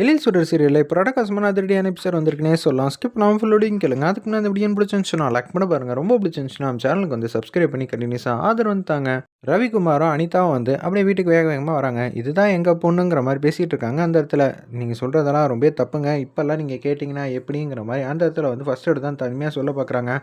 எழில் சுடர் சீரியலில் பிரடகாசமான அதிரடியான எபிசோட் வந்திருக்குனே சொல்லலாம். ஸ்கிப் நான் ஃபுல்லோடையும் கேளுங்க. அதுக்கு நான் வீடியோ பிடிச்சிருந்துச்சுன்னா லைக் பண்ண பாருங்க. ரொம்ப பிடிச்சிருந்துச்சுன்னா நம்ம சேனலுக்கு வந்து சப்ஸ்கிரைப் பண்ணி கண்டினியூஸாக ஆதரவு வந்துட்டாங்க ரவிக்குமாரும் அனிதாவும் வந்து அப்படியே வீட்டுக்கு வேக வேகமாக வராங்க. இதுதான் எங்கள் பொண்ணுங்கிற மாதிரி பேசிகிட்டு இருக்காங்க. அந்த இடத்துல நீங்கள் சொல்கிறதெல்லாம் ரொம்ப தப்புங்க. இப்போல்லாம் நீங்கள் கேட்டிங்கன்னா எப்படிங்கிற மாதிரி அந்த இடத்துல வந்து ஃபஸ்ட் எடுத்து தான் தனிமையாக சொல்ல பார்க்குறாங்க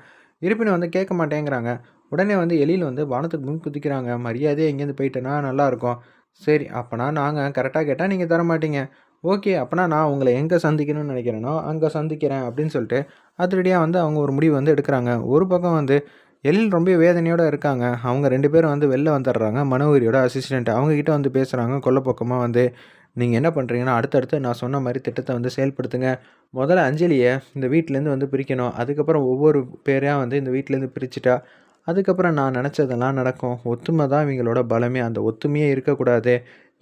இருப்பினும் வந்து கேட்க மாட்டேங்கிறாங்க. உடனே வந்து எலியில் வந்து வானத்துக்கு முன் குதிக்கிறாங்க. மரியாதையே எங்கேருந்து போயிட்டேன்னா நல்லாயிருக்கும் சரி அப்போனா நாங்கள் கரெக்டாக கேட்டால் நீங்கள் தர மாட்டீங்க ஓகே அப்போனா நான் உங்களை எங்கே சந்திக்கணும்னு நினைக்கிறேனோ அங்கே சந்திக்கிறேன் அப்படின்னு சொல்லிட்டு அதிரடியாக வந்து அவங்க ஒரு முடிவு வந்து எடுக்கிறாங்க. ஒரு பக்கம் வந்து எல் ரொம்ப வேதனையோடு இருக்காங்க. அவங்க ரெண்டு பேரும் வந்து வெளில வந்துடுறாங்க. மனோகரியோட அசிஸ்டண்ட் அவங்கக்கிட்ட வந்து பேசுகிறாங்க கொல்லப்பக்கமாக வந்து நீங்கள் என்ன பண்ணுறீங்கன்னா அடுத்தடுத்து நான் சொன்ன மாதிரி திட்டத்தை வந்து செயல்படுத்துங்க. முதல்ல அஞ்சலியை இந்த வீட்டிலேருந்து வந்து பிரிக்கணும். அதுக்கப்புறம் ஒவ்வொரு பேரையாக வந்து இந்த வீட்டிலேருந்து பிரிச்சுட்டா அதுக்கப்புறம் நான் நினச்சதெல்லாம் நடக்கும். ஒத்துமை தான் இவங்களோட பலமே. அந்த ஒத்துமையே இருக்கக்கூடாது.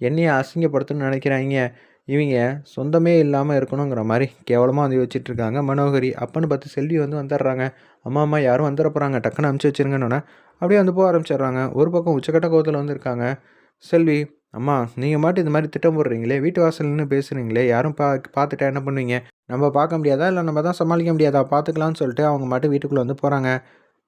என்னையை அசிங்கப்படுத்தணும்னு நினைக்கிறாங்க. இவங்க சொந்தமே இல்லாமல் இருக்கணுங்கிற மாதிரி கேவலமாக வந்து வச்சிட்ருக்காங்க மனோகரி அப்பன்னு பார்த்து செல்வி வந்து வந்துடுறாங்க. அம்மா அம்மா யாரும் வந்துட போகிறாங்க டக்குன்னு அமுச்சு வச்சுருங்கன்னொன்னே அப்படியே வந்து போக ஆரம்பிச்சிடுறாங்க. ஒரு பக்கம் உச்சக்கட்ட கோவத்தில் வந்திருக்காங்க செல்வி அம்மா நீங்கள் மாட்டு இந்த மாதிரி திட்டம் போடுறீங்களே வீட்டு வாசல்னு பேசுகிறீங்களே யாரும் பா பார்த்துட்டா என்ன பண்ணுவீங்க? நம்ம பார்க்க முடியாதா? இல்லை நம்ம தான் சமாளிக்க முடியாதா? பார்த்துக்கலாம்னு சொல்லிட்டு அவங்க மாட்டு வீட்டுக்குள்ளே வந்து போகிறாங்க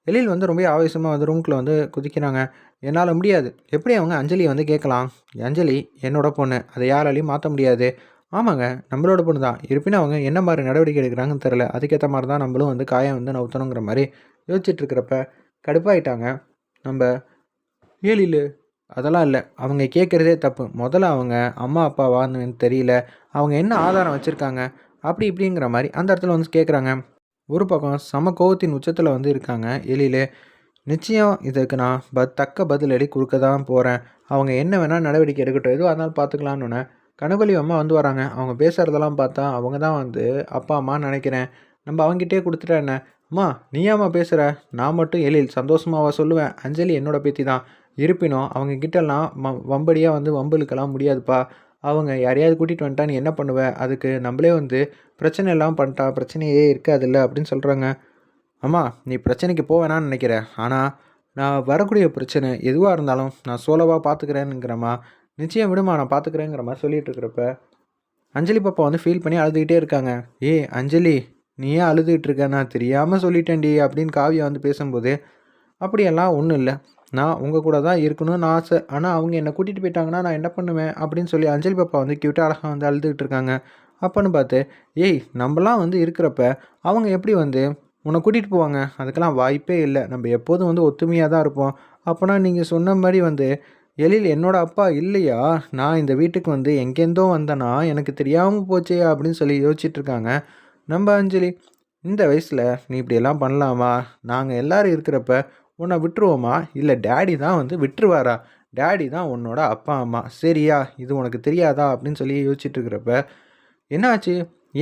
எழில் வந்து ரொம்ப ஆவேசமாக வந்து ரூம்குள்ளே வந்து குதிக்கிறாங்க. என்னால் முடியாது. எப்படி அவங்க அஞ்சலியை வந்து கேட்கலாம்? அஞ்சலி என்னோட பொண்ணு. அதை யாராலையும் மாற்ற முடியாது. ஆமாங்க நம்மளோட பொண்ணு தான். இருப்பினும் அவங்க என்ன மாதிரி நடவடிக்கை எடுக்கிறாங்கன்னு தெரில அதுக்கேற்ற மாதிரி தான் நம்மளும் வந்து காயம் வந்து நவுத்தணுங்கிற மாதிரி யோசிச்சுட்ருக்கிறப்ப கடுப்பாயிட்டாங்க. நம்ம ஏழில் அதெல்லாம் இல்லை. அவங்க கேட்குறதே தப்பு. முதல்ல அவங்க அம்மா அப்பா வான்னு தெரியல. அவங்க என்ன ஆதாரம் வச்சுருக்காங்க? அப்படி இப்படிங்கிற மாதிரி அந்த இடத்துல வந்து கேட்குறாங்க. ஒரு பக்கம் சம கோவத்தின் உச்சத்தில் வந்து இருக்காங்க. எழிலே நிச்சயம் இதுக்கு நான் ப தக்க பதிலடி கொடுக்க தான் போகிறேன் அவங்க என்ன வேணால் நடவடிக்கை எடுக்கட்டும். எதுவாக இருந்தாலும் பார்த்துக்கலான்னு கனகொலி அம்மா வந்து வராங்க. அவங்க பேசுகிறதெல்லாம் பார்த்தா அவங்க தான் வந்து அப்பா அம்மா நினைக்கிறேன். நம்ம அவங்ககிட்டே கொடுத்துட்டா என்ன? அம்மா நீயாம்மா பேசுகிற நான் மட்டும் எழில் சந்தோஷமாவா சொல்லுவேன். அஞ்சலி என்னோட பேத்தி தான் இருப்பினும் அவங்க கிட்டலாம் ம வம்படியாக வந்து வம்புலுக்கெல்லாம் முடியாதுப்பா. அவங்க யாரையாவது கூட்டிகிட்டு வந்துட்டா நீ என்ன பண்ணுவ? அதுக்கு நம்மளே வந்து பிரச்சனை எல்லாம் பண்ணிட்டா பிரச்சனையே இருக்காதில்ல அப்படின்னு சொல்கிறாங்க அம்மா நீ பிரச்சனைக்கு போவேணான்னு நினைக்கிற. ஆனால் நான் வரக்கூடிய பிரச்சனை எதுவாக இருந்தாலும் நான் சோலவாக பார்த்துக்கிறேனுங்கிறம்மா நிச்சயம் விடுமா நான் பார்த்துக்கிறேங்கிற மாதிரி சொல்லிகிட்டு இருக்கிறப்ப அஞ்சலி பாப்பா வந்து ஃபீல் பண்ணி அழுதுகிட்டே இருக்காங்க. ஏ அஞ்சலி நீ ஏன் அழுதுகிட்டு இருக்க நான் தெரியாமல் சொல்லிட்டேன்டி அப்படின்னு காவியா வந்து பேசும்போது அப்படியெல்லாம் ஒன்றும் இல்லை. நான் உங்கள் கூட தான் இருக்கணும்னு ஆசை. ஆனால் அவங்க என்னை கூட்டிகிட்டு போயிட்டாங்கன்னா நான் என்ன பண்ணுவேன்? அப்படின்னு சொல்லி அஞ்சலி பாப்பா வந்து கியூட்டாக அழகாக வந்து அழுதுகிட்டு இருக்காங்க. அப்போன்னு பார்த்து ஏய் நம்மலாம் வந்து இருக்கிறப்ப அவங்க எப்படி வந்து உன்னை கூட்டிகிட்டு போவாங்க? அதுக்கெல்லாம் வாய்ப்பே இல்லை. நம்ம எப்போதும் வந்து ஒத்துமையாக தான் இருப்போம். அப்போனா நீங்கள் சொன்ன மாதிரி வந்து எழில் என்னோட அப்பா இல்லையா? நான் இந்த வீட்டுக்கு வந்து எங்கேருந்தோ வந்தேனா எனக்கு தெரியாமல் போச்சே அப்படின்னு சொல்லி யோசிச்சுட்டு இருக்காங்க. நம்ம அஞ்சலி இந்த வயசில் நீ இப்படியெல்லாம் பண்ணலாமா? நாங்கள் எல்லோரும் இருக்கிறப்ப உன்னை விட்டுருவோமா? இல்லை டேடி தான் வந்து விட்டுருவாரா? டேடி தான் உன்னோட அப்பா அம்மா. சரியா இது உனக்கு தெரியாதா? அப்படின்னு சொல்லி யோசிச்சுட்டு இருக்கிறப்ப என்னாச்சு?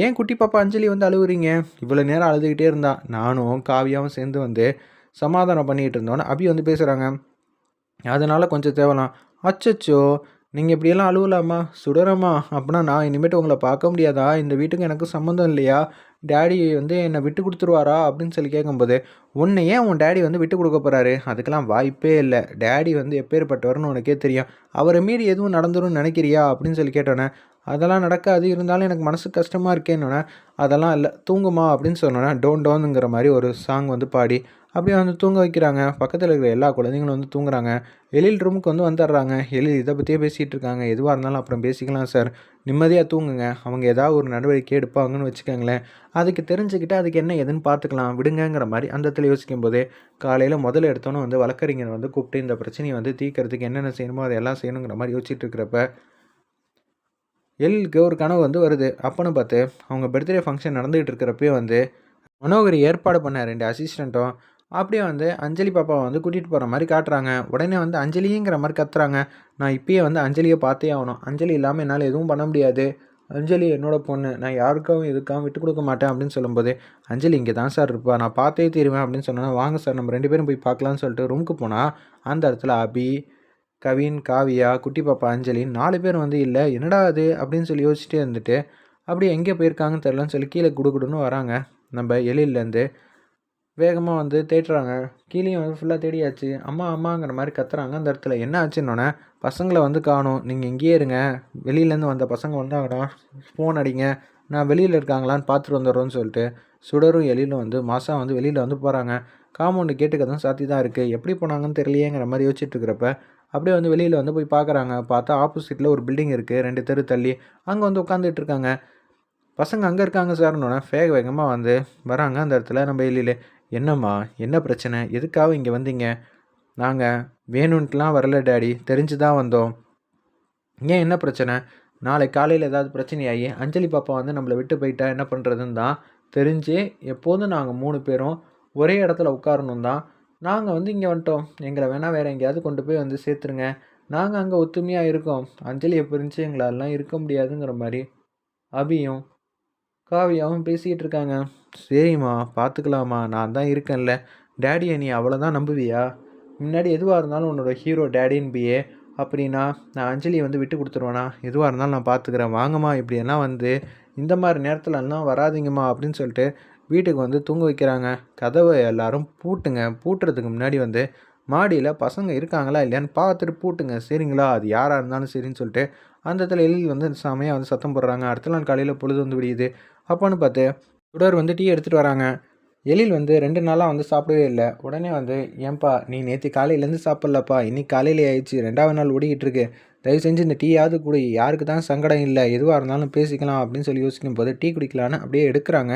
ஏன் குட்டி பாப்பா அஞ்சலி வந்து அழுகுறீங்க இவ்வளோ நேரம் அழுதுகிட்டே இருந்தா. நானும் காவியாவும் சேர்ந்து வந்து சமாதானம் பண்ணிகிட்டு இருந்தோன்னு அபி வந்து பேசுகிறாங்க அதனால் கொஞ்சம் தேவலாம். அச்சச்சோ நீங்கள் இப்படியெல்லாம் அழுவலாமா? சுடரமா அப்படின்னா நான் இனிமேட்டு உங்களை பார்க்க முடியாதா? இந்த வீட்டுக்கு எனக்கு சம்மந்தம் இல்லையா? டேடி வந்து என்னை விட்டு கொடுத்துருவாரா? அப்படின்னு சொல்லி கேட்கும்போது உன்னை ஏன் உன் டேடி வந்து விட்டு கொடுக்க போகிறாரு அதுக்கெல்லாம் வாய்ப்பே இல்லை. டேடி வந்து எப்பேற்பட்டவர்னு உனக்கே தெரியும். அவரை மீறி எதுவும் நடந்துரும்னு நினைக்கிறியா? அப்படின்னு சொல்லி கேட்டோன்னே அதெல்லாம் நடக்காது. இருந்தாலும் எனக்கு மனசு கஷ்டமாக இருக்கேன்னொன்னே அதெல்லாம் இல்லை. தூங்குமா? அப்படின்னு சொன்னோன்னே டோன் டோனுங்கிற மாதிரி ஒரு சாங் வந்து பாடி அப்படியே வந்து தூங்க வைக்கிறாங்க. பக்கத்தில் இருக்கிற எல்லா குழந்தைங்களும் வந்து தூங்குறாங்க. எழில் ரூமுக்கு வந்து வந்துடுறாங்க. எழில் இதை பற்றியே பேசிகிட்டு இருக்காங்க. எதுவாக இருந்தாலும் அப்புறம் பேசிக்கலாம் சார் நிம்மதியாக தூங்குங்க. அவங்க ஏதாவது ஒரு நடவடிக்கை எடுப்பாங்கன்னு வச்சுக்கோங்களேன். அதுக்கு தெரிஞ்சுக்கிட்டு அதுக்கு என்ன எதுன்னு பார்த்துக்கலாம். விடுங்கங்கிற மாதிரி அந்த இடத்துல யோசிக்கும் போதே காலையில் முதல்ல எடுத்தோன்னே வந்து வழக்கறிஞர் வந்து கூப்பிட்டு இந்த பிரச்சனையை வந்து தீக்கிறதுக்கு என்னென்ன செய்யணுமோ அதெல்லாம் செய்யணுங்கிற மாதிரி யோசிச்சுட்டு இருக்கிறப்ப எல்லுக்கு ஒரு கனவு வந்து வருது. அப்போன்னு பார்த்து அவங்க பர்த்டே ஃபங்க்ஷன் நடந்துகிட்டு இருக்கிறப்பே வந்து மனோகரி ஏற்பாடு பண்ண ரெண்டு அசிஸ்டண்ட்டும் அப்படியே வந்து அஞ்சலி பாப்பாவை வந்து கூட்டிகிட்டு போகிற மாதிரி காட்டுறாங்க. உடனே வந்து அஞ்சலிங்கிற மாதிரி கத்துறாங்க. நான் இப்பயே வந்து அஞ்சலியை பார்த்தே ஆகணும். அஞ்சலி இல்லாமல் என்னால் எதுவும் பண்ண முடியாது. அஞ்சலி என்னோட பொண்ணு. நான் யாருக்காகவும் எதுக்காகவும் விட்டு கொடுக்க மாட்டேன் அப்படின்னு சொல்லும்போது அஞ்சலி இங்கே தான் சார் இருப்பா. நான் பார்த்தே தீருவேன் அப்படின்னு சொன்னால் வாங்க சார் நம்ம ரெண்டு பேரும் போய் பார்க்கலான்னு சொல்லிட்டு ரூமுக்கு போனால் அந்த இடத்துல அபி கவின் காவியா குட்டி பாப்பா அஞ்சலி நாலு பேர் வந்து இல்லை என்னடா அது? அப்படின்னு சொல்லி யோசிச்சுட்டே இருந்துட்டு அப்படியே எங்கே போயிருக்காங்கன்னு தெரிலன்னு சொல்லி கீழே குடுகுடுன்னு வராங்க. நம்ம எழிலேருந்து வேகமாக வந்து தேடுறாங்க கீழேயும் வந்து ஃபுல்லாக தேடியாச்சு. அம்மா அம்மாங்கிற மாதிரி கத்துறாங்க அந்த இடத்துல. என்ன ஆச்சுன்னொன்னே பசங்களை வந்து காணும். நீங்கள் இங்கேயே இருங்க. வெளியிலேருந்து வந்த பசங்க வந்தாங்கடா ஃபோன் அடிங்க. நான் வெளியில் இருக்காங்களான்னு பார்த்துட்டு வந்துடுறோன்னு சொல்லிட்டு சுடரும் எலியிலும் வந்து மாதம் வந்து வெளியில் வந்து போகிறாங்க காம்பவுண்டு கேட்டுக்க தான் சாத்தி தான் இருக்குது எப்படி போனாங்கன்னு தெரியலையேங்கிற மாதிரி யோசிச்சுட்டு இருக்கிறப்ப அப்படியே வந்து வெளியில் வந்து போய் பார்க்குறாங்க. பார்த்தா ஆப்போசிட்டில் ஒரு பில்டிங் இருக்குது ரெண்டு தெரு தள்ளி அங்கே வந்து உட்காந்துட்டு இருக்காங்க. பசங்க அங்கே இருக்காங்க சார்னோடனே வேக வேகமாக வந்து வராங்க அந்த இடத்துல நம்ம எலியில். என்னம்மா என்ன பிரச்சனை? எதுக்காக இங்கே வந்தீங்க? நாங்கள் வேணுன்ட்டுலாம் வரல டேடி. தெரிஞ்சு தான் வந்தோம். ஏன் என்ன பிரச்சனை? நாளை காலையில் ஏதாவது பிரச்சனையாகி அஞ்சலி பாப்பா வந்து நம்மளை விட்டு போயிட்டா என்ன பண்ணுறதுன்னு தான் தெரிஞ்சு எப்போதும் நாங்கள் மூணு பேரும் ஒரே இடத்துல உட்காரணும் தான். நாங்கள் வந்து இங்கே வந்துட்டோம். எங்களை வேணால் வேறு எங்கேயாவது கொண்டு போய் வந்து சேர்த்துருங்க. நாங்கள் அங்கே ஒத்துமையாக இருக்கோம். அஞ்சலியை பிரிஞ்சு எங்களாலாம் இருக்க முடியாதுங்கிற மாதிரி. அபியும் காவியாவும் பேசிக்கிட்டு இருக்காங்க சரிம்மா பார்த்துக்கலாமா நான் தான் இருக்கேன்ல. டேடியை நீ அவ்வளோதான் நம்புவியா? முன்னாடி எதுவாக இருந்தாலும் உன்னோட ஹீரோ டேடின்னு பியே அப்படின்னா நான் அஞ்சலியை வந்து விட்டு கொடுத்துருவேனா? எதுவாக இருந்தாலும் நான் பார்த்துக்கிறேன். வாங்கம்மா இப்படியெல்லாம் வந்து இந்த மாதிரி நேரத்துலலாம் வராதிங்கம்மா அப்படின்னு சொல்லிட்டு வீட்டுக்கு வந்து தூங்க வைக்கிறாங்க. கதவை எல்லாரும் பூட்டுங்க. பூட்டுறதுக்கு முன்னாடி வந்து மாடியில் பசங்க இருக்காங்களா இல்லையான்னு பார்த்துட்டு பூட்டுங்க. சரிங்களா? அது யாராக இருந்தாலும் சரின்னு சொல்லிட்டு அந்த இடத்துல எழில் வந்து செமையாக வந்து சத்தம் போடுறாங்க. அடுத்த நாள் காலையில் பொழுது வந்து விடியுது. அப்போன்னு பார்த்து சுடர் வந்து டீ எடுத்துகிட்டு வராங்க. எழில் வந்து ரெண்டு நாளாக வந்து சாப்பிடவே இல்லை. உடனே வந்து ஏன்பா நீ நேற்று காலையிலேருந்து சாப்பிட்லப்பா. இன்னைக்கு காலையிலே ஆயிடுச்சு. ரெண்டாவது நாள் ஓடிக்கிட்டு இருக்கு. தயவு செஞ்சு இந்த டீயாவது குடி. யாருக்கு தான் சங்கடம் இல்லை. எதுவாக இருந்தாலும் பேசிக்கலாம். அப்படின்னு சொல்லி யோசிக்கும் போது டீ குடிக்கலான்னு அப்படியே எடுக்கிறாங்க.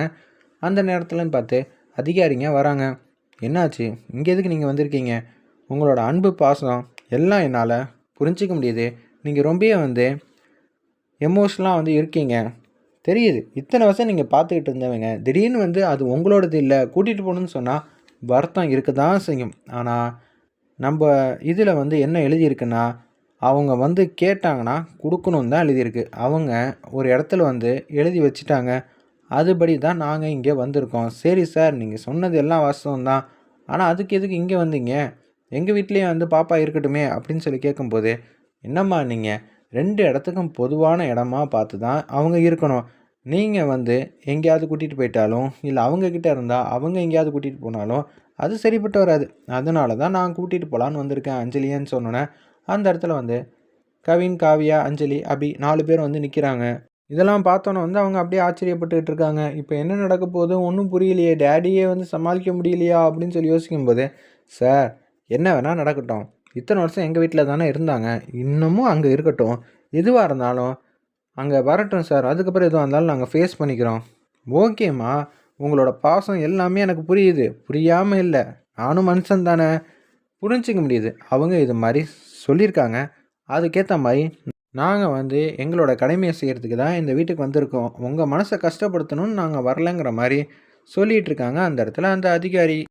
அந்த நேரத்துலன்னு பார்த்து அதிகாரிங்க வராங்க. என்னாச்சு? இங்கே எதுக்கு நீங்கள் வந்திருக்கீங்க? உங்களோட அன்பு பாசம் எல்லாம் என்னால் புரிஞ்சிக்க முடியுது. நீங்கள் ரொம்பவே வந்து எமோஷ்னலாக வந்து இருக்கீங்க. தெரியுது. இத்தனை வருஷம் நீங்கள் பார்த்துக்கிட்டு இருந்தவங்க திடீர்னு வந்து அது உங்களோடது இல்லை கூட்டிகிட்டு போகணுன்னு சொன்னால் வருத்தம் இருக்க தான் செய்யும். ஆனால் நம்ம இதில் வந்து என்ன எழுதியிருக்குன்னா அவங்க வந்து கேட்டாங்கன்னா கொடுக்கணும் தான் எழுதியிருக்கு. அவங்க ஒரு இடத்துல வந்து எழுதி வச்சுட்டாங்க. அதுபடி தான் நாங்கள் இங்கே வந்திருக்கோம். சரி சார் நீங்கள் சொன்னது எல்லாம் வாஸ்தவம் தான். ஆனால் அதுக்கு எதுக்கு இங்கே வந்தீங்க? எங்கள் வீட்லேயே வந்து பாப்பா இருக்கட்டுமே அப்படின்னு சொல்லி கேட்கும்போது என்னம்மா நீங்கள் ரெண்டு இடத்துக்கும் பொதுவான இடமா பார்த்து தான் அவங்க இருக்கணும். நீங்கள் வந்து எங்கேயாவது கூட்டிகிட்டு போயிட்டாலும் இல்லை அவங்கக்கிட்ட இருந்தால் அவங்க எங்கேயாவது கூட்டிகிட்டு போனாலும் அது சரிப்பட்டு வராது. அதனால தான் நான் கூட்டிகிட்டு போகலான்னு வந்திருக்கேன் அஞ்சலின்னு சொன்னோன்னே அந்த இடத்துல வந்து கவின் காவியா அஞ்சலி அபி நாலு பேர் வந்து நிற்கிறாங்க இதெல்லாம் பார்த்தோன்னே வந்து அவங்க அப்படியே ஆச்சரியப்பட்டுக்கிட்டு இருக்காங்க. இப்போ என்ன நடக்க போகுது? ஒன்றும் புரியலையே. டேடியே வந்து சமாளிக்க முடியலையா? அப்படின்னு சொல்லி யோசிக்கும்போது சார் என்ன வேணால் நடக்கட்டும். இத்தனை வருஷம் எங்கள் வீட்டில் தானே இருந்தாங்க. இன்னமும் அங்கே இருக்கட்டும். எதுவாக இருந்தாலும் அங்கே வரட்டும் சார் அதுக்கப்புறம் எதுவாக இருந்தாலும் நாங்கள் ஃபேஸ் பண்ணிக்கிறோம். ஓகேம்மா உங்களோட பாசம் எல்லாமே எனக்கு புரியுது. புரியாமல் இல்லை. நானும் மனுஷன் தானே. புரிஞ்சிக்க முடியுது. அவங்க இது மாதிரி சொல்லியிருக்காங்க. அதுக்கேற்ற மாதிரி நாங்கள் வந்து எங்களோட கடமையை செய்கிறதுக்கு தான் இந்த வீட்டுக்கு வந்திருக்கோம். உங்கள் மனசை கஷ்டப்படுத்தணும்னு நாங்கள் வரலைங்கிற மாதிரி சொல்லிகிட்டு இருக்காங்க. அந்த இடத்துல அந்த அதிகாரி.